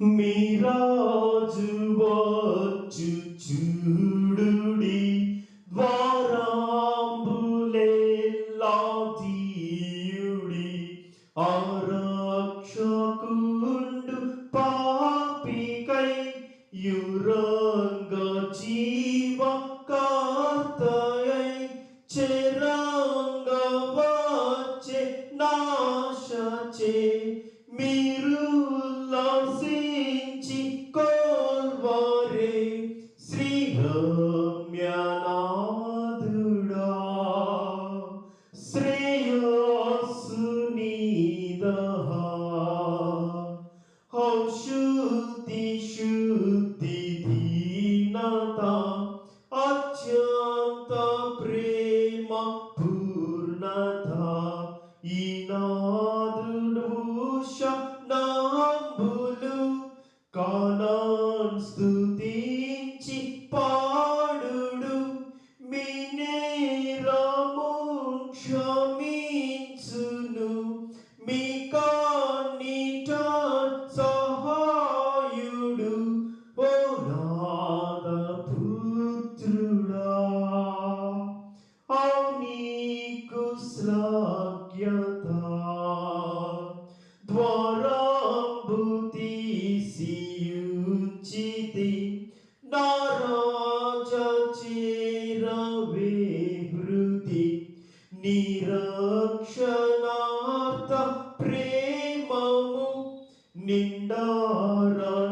మీరాజు వచ్చు చూడుడి ద్వారాంబులేలా ఆరక్షకుండు పాపికై యురంగ జీవ కార్తయై చెరంగ వచ్చే నాశచే మీ శుద్ధి శుద్ధి దీనత అత్యంత ప్రేమ పూర్ణత. ఈనాదుడు నాంబులు కానాన్ స్తుతించి పాడుడు. మినేరము క్షమించును మీ నీకు శ్లాఘ్యత ద్వారాంబు తీసియుచితి నారాజ చేరవే హృది నిరక్షణార్థ ప్రేమము నిండారా